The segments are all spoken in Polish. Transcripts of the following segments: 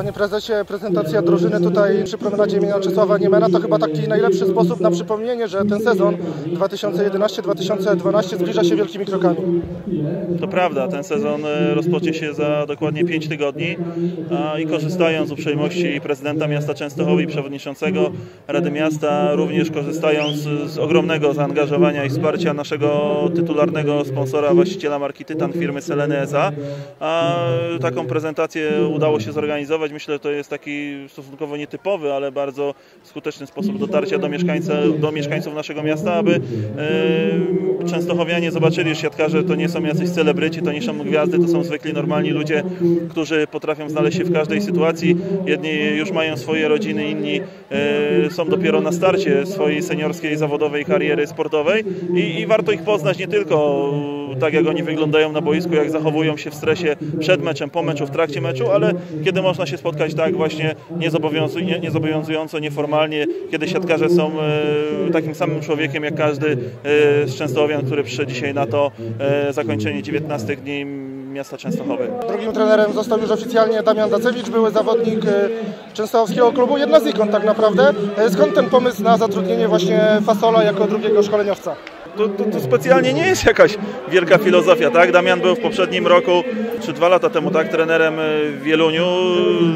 Panie prezesie, prezentacja drużyny tutaj przy promenadzie imienia Czesława Niemena to chyba taki najlepszy sposób na przypomnienie, że ten sezon 2011-2012 zbliża się wielkimi krokami. To prawda, ten sezon e, rozpocznie się za dokładnie 5 tygodni i korzystając z uprzejmości prezydenta miasta Częstochowy i przewodniczącego Rady Miasta, również korzystając z ogromnego zaangażowania i wsparcia naszego tytularnego sponsora, właściciela marki Tytan firmy Seleny SA, taką prezentację udało się zorganizować. Myślę, że to jest taki stosunkowo nietypowy, ale bardzo skuteczny sposób dotarcia do, mieszkańca, do mieszkańców naszego miasta, aby e, Częstochowianie zobaczyli, że siatkarze to nie są jacyś celebryci, to nie są gwiazdy, to są zwykli, normalni ludzie, którzy potrafią znaleźć się w każdej sytuacji. Jedni już mają swoje rodziny, inni e, są dopiero na starcie swojej seniorskiej, zawodowej kariery sportowej i, i warto ich poznać nie tylko tak jak oni wyglądają na boisku, jak zachowują się w stresie przed meczem, po meczu, w trakcie meczu, ale kiedy można się spotkać tak właśnie niezobowiązująco, nie, niezobowiązująco nieformalnie, kiedy siatkarze są e, takim samym człowiekiem jak każdy e, z Częstochowian, który przyszedł dzisiaj na to e, zakończenie 19 dni miasta Częstochowy. Drugim trenerem został już oficjalnie Damian Dacewicz, były zawodnik częstochowskiego klubu, jedna z ikon tak naprawdę. Skąd ten pomysł na zatrudnienie właśnie Fasola jako drugiego szkoleniowca? To, to, to, specjalnie nie jest jakaś wielka filozofia, tak? Damian był w poprzednim roku, czy dwa lata temu, tak, trenerem w Wieluniu.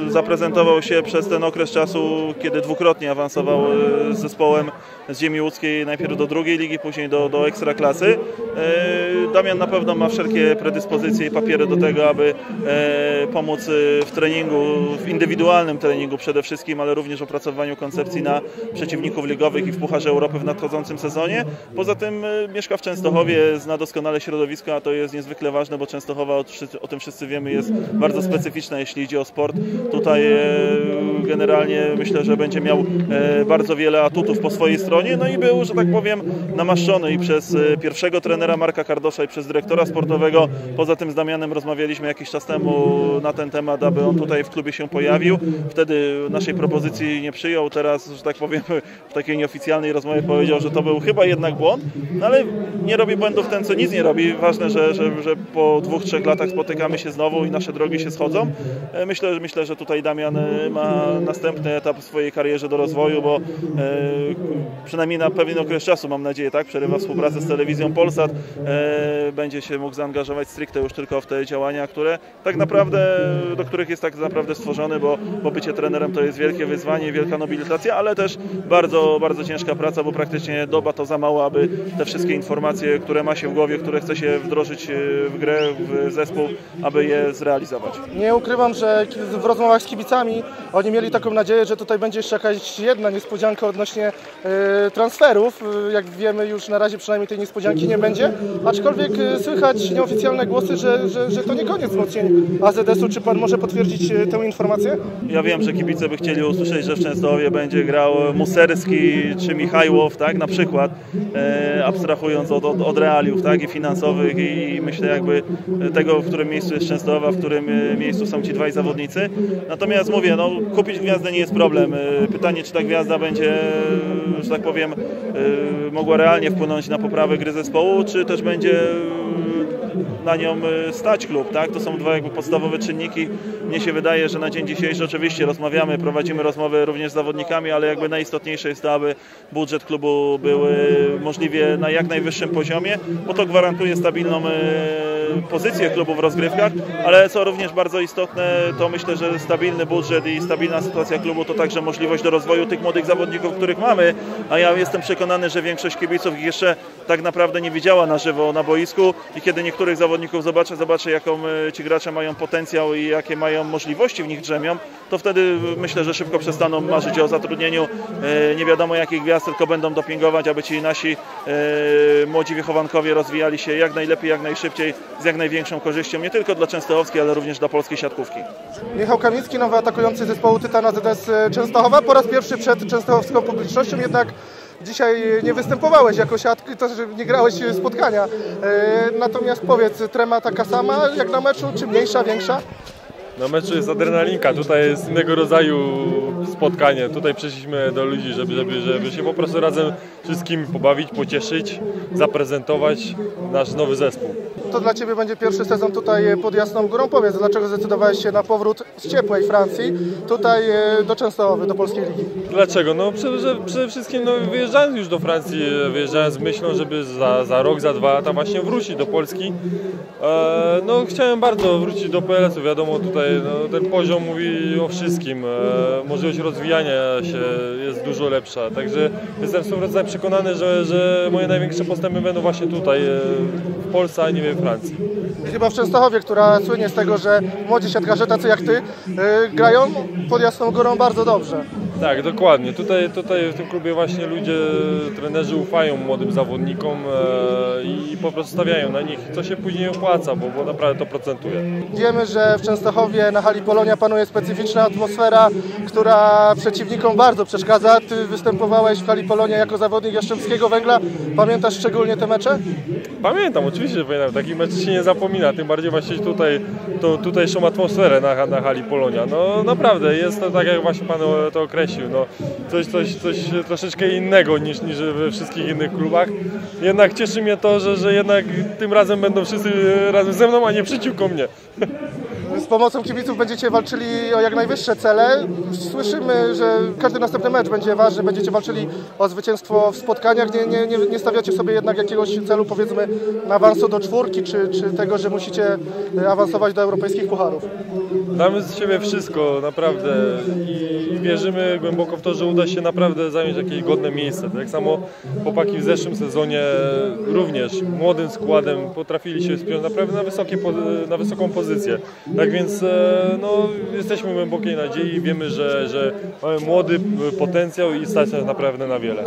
Zaprezentował się przez ten okres czasu, kiedy dwukrotnie awansował z zespołem z ziemi łódzkiej, najpierw do drugiej ligi, później do, do ekstraklasy. Damian na pewno ma wszelkie predyspozycje i papiery do tego, aby pomóc w treningu, w indywidualnym treningu przede wszystkim, ale również w opracowaniu koncepcji na przeciwników ligowych i w Pucharze Europy w nadchodzącym sezonie. Poza tym mieszka w Częstochowie, zna doskonale środowisko, a to jest niezwykle ważne, bo Częstochowa, o tym wszyscy wiemy, jest bardzo specyficzna, jeśli idzie o sport. Tutaj generalnie myślę, że będzie miał bardzo wiele atutów po swojej stronie, no i był, że tak powiem, namaszczony i przez pierwszego trenera Marka Kardosza i przez dyrektora sportowego. Poza tym z Damianem rozmawialiśmy jakiś czas temu na ten temat, aby on tutaj w klubie się pojawił. Wtedy naszej propozycji nie przyjął, teraz, że tak powiem, w takiej nieoficjalnej rozmowie powiedział, że to był chyba jednak błąd, no ale nie robi błędów ten, co nic nie robi. Ważne, że, że, że po dwóch, trzech latach spotykamy się znowu i nasze drogi się schodzą. Myślę, myślę, że tutaj Damian ma następny etap w swojej karierze do rozwoju, bo przynajmniej na pewien okres czasu, mam nadzieję, tak, przerywa współpracę z telewizją Polsat, będzie się mógł zaangażować stricte już tylko w te działania, które tak naprawdę, do których jest tak naprawdę stworzony, bo, bo bycie trenerem to jest wielkie wyzwanie, wielka nobilitacja, ale też bardzo, bardzo ciężka praca, bo praktycznie doba to za mało, aby te wszystkie informacje, które ma się w głowie, które chce się wdrożyć w grę, w zespół, aby je zrealizować. Nie ukrywam, że w rozmowach z kibicami oni mieli taką nadzieję, że tutaj będzie jeszcze jakaś jedna niespodzianka odnośnie e, transferów. Jak wiemy już na razie przynajmniej tej niespodzianki nie będzie, aczkolwiek e, słychać nieoficjalne głosy, że, że, że to nie koniec wzmocnień AZS-u. Czy Pan może potwierdzić e, tę informację? Ja wiem, że kibice by chcieli usłyszeć, że w Częstochowie będzie grał Muserski czy Michajłow, tak, na przykład, e, abstrahując od, od, od realiów, tak, i finansowych i, i myślę jakby tego, w którym miejscu jest Częstochowa, w którym miejscu są ci dwaj zawodnicy. Natomiast mówię, no, kupić gwiazdę nie jest problem. Pytanie, czy ta gwiazda będzie, że tak powiem, mogła realnie wpłynąć na poprawę gry zespołu, czy też będzie na nią stać klub, tak? To są dwa jakby podstawowe czynniki. Mnie się wydaje, że na dzień dzisiejszy oczywiście rozmawiamy, prowadzimy rozmowy również z zawodnikami, ale jakby najistotniejsze jest to, aby budżet klubu był możliwie na jak najwyższym poziomie, bo to gwarantuje stabilną pozycję klubu w rozgrywkach, ale co również bardzo istotne, to myślę, że stabilny budżet i stabilna sytuacja klubu to także możliwość do rozwoju tych młodych zawodników, których mamy, a ja jestem przekonany, że większość kibiców jeszcze tak naprawdę nie widziała na żywo na boisku i kiedy niektórych zawodników zobaczę, zobaczę jaką ci gracze mają potencjał i jakie mają możliwości w nich drzemią, to wtedy myślę, że szybko przestaną marzyć o zatrudnieniu nie wiadomo jakich gwiazd, tylko będą dopingować, aby ci nasi młodzi wychowankowie rozwijali się jak najlepiej, jak najszybciej z jak największą korzyścią, nie tylko dla Częstochowskiej, ale również dla polskiej siatkówki. Michał Kamiński, nowy atakujący zespołu Tytana ZS Częstochowa, po raz pierwszy przed częstochowską publicznością, jednak dzisiaj nie występowałeś jako siatki, to że nie grałeś spotkania. Natomiast powiedz, trema taka sama jak na meczu, czy mniejsza, większa? Na meczu jest adrenalinka, tutaj jest innego rodzaju spotkanie. Tutaj przyszliśmy do ludzi, żeby, żeby, żeby się po prostu razem wszystkimi pobawić, pocieszyć, zaprezentować nasz nowy zespół. To dla Ciebie będzie pierwszy sezon tutaj e, pod Jasną Górą. Powiedz, dlaczego zdecydowałeś się na powrót z ciepłej Francji tutaj e, do Częstochowy, do Polskiej Ligi? Dlaczego? No przede, przede wszystkim no, wyjeżdżając już do Francji, e, wyjeżdżając z myślą, żeby za, za rok, za dwa lata właśnie wrócić do Polski. E, no chciałem bardzo wrócić do PLS-u, wiadomo tutaj no, ten poziom mówi o wszystkim. E, możliwość rozwijania się jest dużo lepsza, także jestem w 100% przekonany, że, że moje największe postępy będą właśnie tutaj w Polsce, a nie we Francji. Chyba w Częstochowie, która słynie z tego, że młodzi siatkarze tacy jak Ty e, grają pod Jasną Górą bardzo dobrze. Tak, dokładnie. Tutaj, tutaj w tym klubie właśnie ludzie, trenerzy ufają młodym zawodnikom e, i po prostu stawiają na nich, co się później opłaca, bo, bo naprawdę to procentuje. Wiemy, że w Częstochowie na hali Polonia panuje specyficzna atmosfera, która przeciwnikom bardzo przeszkadza. Ty występowałeś w hali Polonia jako zawodnik Jastrzębskiego Węgla. Pamiętasz szczególnie te mecze? Pamiętam, oczywiście, że pamiętam, takich meczów się nie zapomina, tym bardziej właśnie tutaj, to, tutejszą atmosferę na, na hali Polonia. No naprawdę, jest to tak jak właśnie Pan to określił, no, coś, coś, coś troszeczkę innego niż, niż we wszystkich innych klubach. Jednak cieszy mnie to, że, że jednak tym razem będą wszyscy razem ze mną, a nie przeciwko mnie. Z pomocą kibiców będziecie walczyli o jak najwyższe cele. Słyszymy, że każdy następny mecz będzie ważny, będziecie walczyli o zwycięstwo w spotkaniach. Nie, nie, nie, nie stawiacie sobie jednak jakiegoś celu, powiedzmy, awansu do czwórki, czy, czy tego, że musicie e, awansować do europejskich pucharów. Damy z siebie wszystko, naprawdę i wierzymy głęboko w to, że uda się naprawdę zająć jakieś godne miejsce. Tak samo chłopaki w zeszłym sezonie również młodym składem potrafili się spiąć naprawdę na, wysokie, na wysoką pozycję. Tak więc e, no, jesteśmy w głębokiej nadziei, wiemy, że, że mamy młody potencjał i stać nas naprawdę na wiele.